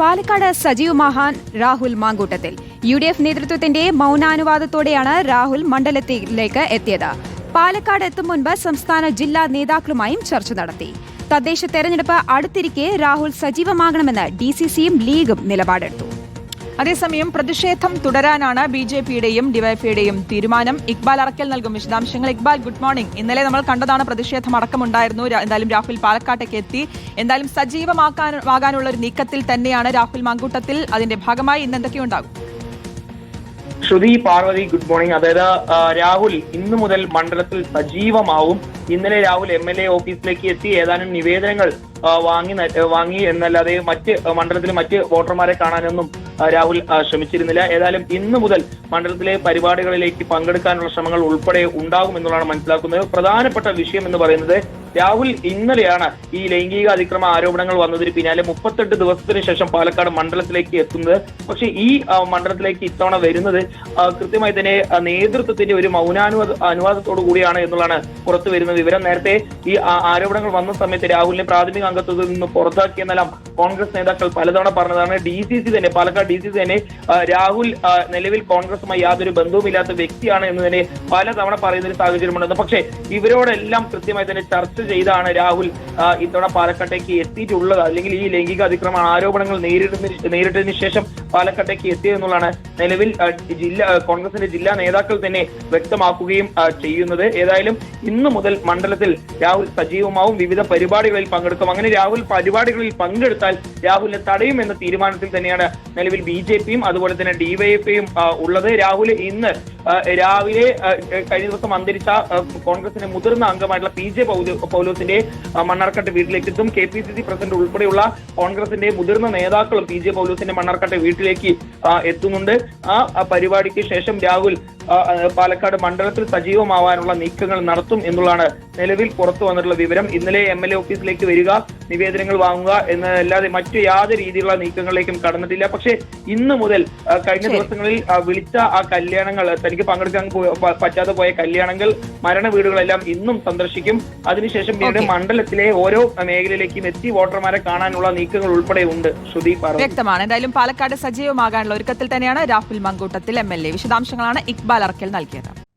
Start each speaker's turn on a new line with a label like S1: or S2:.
S1: പാലക്കാട് സജീവ് മഹാൻ Rahul Mamkootathil. U D F നേതൃത്വത്തിന്റെ മൗനാനുവാദത്തോടെയാണ് രാഹുൽ മണ്ഡലത്തിലേക്ക് എത്തിയത്. പാലക്കാട് എത്തും മുൻപ് സംസ്ഥാന ജില്ലാ നേതാക്കളുമായും ചർച്ച നടത്തി. തദ്ദേശ തെരഞ്ഞെടുപ്പ് അടുത്തിരിക്കെ രാഹുൽ സജീവമാകണമെന്ന് ഡി സി സിയും ലീഗും നിലപാടെടുത്തു.
S2: അതേസമയം പ്രതിഷേധം തുടരാനാണ് ബി ജെ പിയുടെയും ഡിവൈഎഫ്ഐയുടെയും തീരുമാനം. ഇക്ബാൽ അറക്കൽ നൽകും വിശദാംശങ്ങൾ. ഇക്ബാൽ ഗുഡ് മോർണിംഗ് ഇന്നലെ നമ്മൾ കണ്ടതാണ് പ്രതിഷേധം അടക്കമുണ്ടായിരുന്നു എന്തായാലും രാഹുൽ പാലക്കാട്ടേക്ക് എത്തി. എന്തായാലും സജീവമാക്കാൻ ആകാനുള്ള ഒരു നീക്കത്തിൽ തന്നെയാണ് രാഹുൽ മാങ്കൂട്ടത്തിൽ. അതിന്റെ ഭാഗമായി ഇന്ന് എന്തൊക്കെയുണ്ടാകും
S3: ശ്രുതി പാർവതി ഗുഡ് മോർണിംഗ് അതായത് രാഹുൽ ഇന്നു മുതൽ മണ്ഡലത്തിൽ സജീവമാവും. ഇന്നലെ രാഹുൽ എം എൽ എ ഓഫീസിലേക്ക് എത്തി. ഏതാനും നിവേദനങ്ങൾ വാങ്ങി വാങ്ങി എന്നല്ലാതെ മറ്റ് മണ്ഡലത്തിൽ മറ്റ് വോട്ടർമാരെ കാണാനൊന്നും രാഹുൽ ശ്രമിച്ചിരുന്നില്ല. ഏതായാലും ഇന്ന് മുതൽ മണ്ഡലത്തിലെ പരിപാടികളിലേക്ക് പങ്കെടുക്കാനുള്ള ശ്രമങ്ങൾ ഉൾപ്പെടെ ഉണ്ടാകും എന്നുള്ളതാണ് മനസ്സിലാക്കുന്നത്. പ്രധാനപ്പെട്ട വിഷയം എന്ന് പറയുന്നത് രാഹുൽ ഇന്നലെയാണ് ഈ ലൈംഗിക അതിക്രമ ആരോപണങ്ങൾ വന്നതിന് പിന്നാലെ മുപ്പത്തെട്ട് ദിവസത്തിന് ശേഷം പാലക്കാട് മണ്ഡലത്തിലേക്ക് എത്തുന്നത്. പക്ഷെ ഈ മണ്ഡലത്തിലേക്ക് ഇത്തവണ വരുന്നത് കൃത്യമായി തന്നെ നേതൃത്വത്തിന്റെ ഒരു മൗനാനുവാദ അനുവാദത്തോടു കൂടിയാണ് എന്നുള്ളതാണ് പുറത്തു വരുന്ന വിവരം. നേരത്തെ ഈ ആരോപണങ്ങൾ വന്ന സമയത്ത് രാഹുലിനെ പ്രാഥമിക അംഗത്വത്തിൽ നിന്ന് പുറത്താക്കിയെന്നെല്ലാം കോൺഗ്രസ് നേതാക്കൾ പലതവണ പറഞ്ഞതാണ്. ഡി സി സി തന്നെ പാലക്കാട് ഡി സി സി തന്നെ രാഹുൽ നിലവിൽ കോൺഗ്രസുമായി യാതൊരു ബന്ധവുമില്ലാത്ത വ്യക്തിയാണ് എന്ന് തന്നെ പലതവണ പറയുന്ന ഒരു സാഹചര്യമുണ്ടെന്ന് പക്ഷേ ഇവരോടെല്ലാം കൃത്യമായി തന്നെ ചർച്ച ചെയ്താണ് രാഹുൽ. ഇത്തവണ പാലക്കാട്ടേക്ക് എത്തിയിട്ടുള്ളത്. അല്ലെങ്കിൽ ഈ ലൈംഗിക അതിക്രമ ആരോപണങ്ങൾ നേരിടുന്ന നേരിട്ടതിന് ശേഷം പാലക്കാട്ടേക്ക് എത്തിയെന്നുള്ളതാണ് നിലവിൽ ജില്ലാ കോൺഗ്രസിന്റെ ജില്ലാ നേതാക്കൾ തന്നെ വ്യക്തമാക്കുകയും ചെയ്യുന്നത്. ഏതായാലും ഇന്നു മുതൽ മണ്ഡലത്തിൽ രാഹുൽ സജീവമാവും. വിവിധ പരിപാടികളിൽ പങ്കെടുക്കും. അങ്ങനെ രാഹുൽ പരിപാടികളിൽ പങ്കെടുത്താൽ രാഹുലിനെ തടയും എന്ന തീരുമാനത്തിൽ തന്നെയാണ് നിലവിൽ ബി ജെ പിയും അതുപോലെ തന്നെ ഡിവൈഎഫ്ഐയും ഉള്ളത്. രാഹുൽ ഇന്ന് രാവിലെ കഴിഞ്ഞ ദിവസം അന്തരിച്ച കോൺഗ്രസിന്റെ മുതിർന്ന അംഗമായിട്ടുള്ള പി ജെ പൗലോസിന്റെ ആ, മണ്ണാർക്കാട്ട് വീട്ടിലേക്ക് എത്തും K P C C president ഉൾപ്പെടെയുള്ള കോൺഗ്രസിന്റെ മുതിർന്ന നേതാക്കളും പി ജെ പൗലോസിന്റെ മണ്ണാർക്കട്ടെ വീട്ടിലേക്ക് എത്തുന്നുണ്ട്. ആ പരിപാടിക്ക് ശേഷം രാഹുൽ പാലക്കാട് മണ്ഡലത്തിൽ സജീവമാവാനുള്ള നീക്കങ്ങൾ നടത്തും എന്നുള്ളതാണ് നിലവിൽ പുറത്തു വന്നിട്ടുള്ള വിവരം. ഇന്നലെ എം എൽ എ ഓഫീസിലേക്ക് വരിക നിവേദനങ്ങൾ വാങ്ങുക എന്നല്ലാതെ മറ്റു യാതൊരു രീതിയിലുള്ള നീക്കങ്ങളിലേക്കും കടന്നിട്ടില്ല. പക്ഷേ ഇന്ന് മുതൽ കഴിഞ്ഞ ദിവസങ്ങളിൽ വിളിച്ച ആ കല്യാണങ്ങൾ തനിക്ക് പങ്കെടുക്കാൻ പറ്റാതെ പോയ കല്യാണങ്ങൾ മരണ വീടുകളെല്ലാം ഇന്നും സന്ദർശിക്കും. അതിനുശേഷം പിന്നീട് മണ്ഡലത്തിലെ ഓരോ മേഖലയിലേക്കും എത്തി വോട്ടർമാരെ കാണാനുള്ള നീക്കങ്ങൾ ഉൾപ്പെടെ ഉണ്ട് ശ്രുതി പറഞ്ഞു.
S2: വ്യക്തമാണ്. എന്തായാലും പാലക്കാട് സജീവമാകാനുള്ള ഒരുക്കത്തിൽ തന്നെയാണ് Rahul Mamkootathil M L A വിശദാംശങ്ങളാണ് ഇക്ബാൽ അറക്കൽ നൽകിയത്